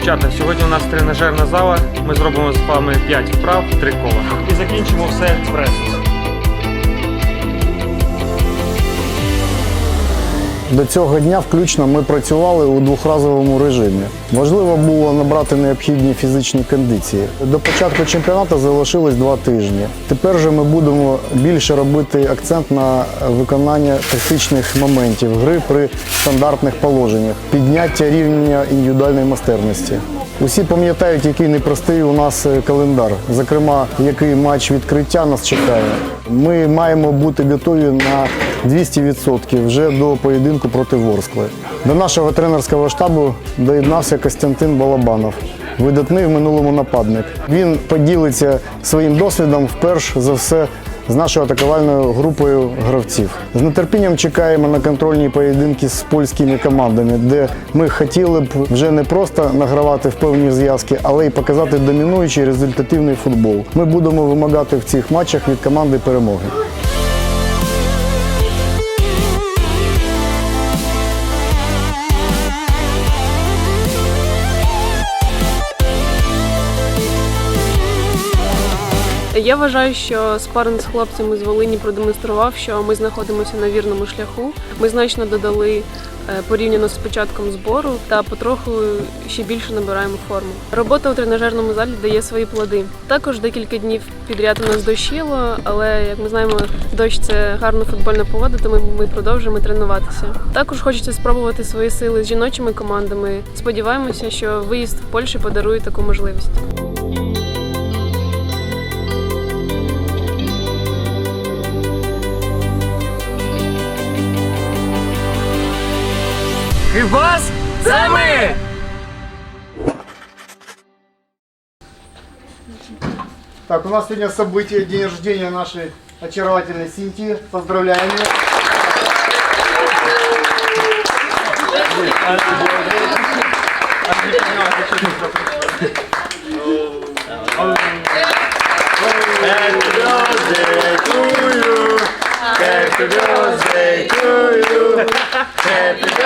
Дівчата, сьогодні у нас тренажерна зала. Ми зробимо з вами 5 вправ, 3 кола. І закінчимо все пресом. До цього дня включно ми працювали у двохразовому режимі. Важливо було набрати необхідні фізичні кондиції. До початку чемпіонату залишилось два тижні. Тепер же ми будемо більше робити акцент на виконання тактичних моментів гри при стандартних положеннях, підняття рівня індивідуальної майстерності. Усі пам'ятають, який непростий у нас е, календар, зокрема, який матч відкриття нас чекає. Ми маємо бути готові на 200% вже до поєдинку проти Ворскли. До нашого тренерського штабу доєднався Костянтин Балабанов, видатний в минулому нападник. Він поділиться своїм досвідом вперш за все з нашою атакувальною групою гравців. З нетерпінням чекаємо на контрольні поєдинки з польськими командами, де ми хотіли б вже не просто награвати в певні зв'язки, але й показати домінуючий результативний футбол. Ми будемо вимагати в цих матчах від команди перемоги. Я вважаю, що спаринг з хлопцями з Волині продемонстрував, що ми знаходимося на вірному шляху. Ми значно додали е, порівняно з початком збору та потроху ще більше набираємо форму. Робота у тренажерному залі дає свої плоди. Також декілька днів підряд у нас дощило, але як ми знаємо, дощ це гарна футбольна погода, тому ми продовжуємо тренуватися. Також хочеться спробувати свої сили з жіночими командами. Сподіваємося, що виїзд в Польщу подарує таку можливість. І вас це ми! Так, у нас сегодня событие, день рождения нашей очаровательной Синтии. Поздравляем ее. Happy birthday to you. Happy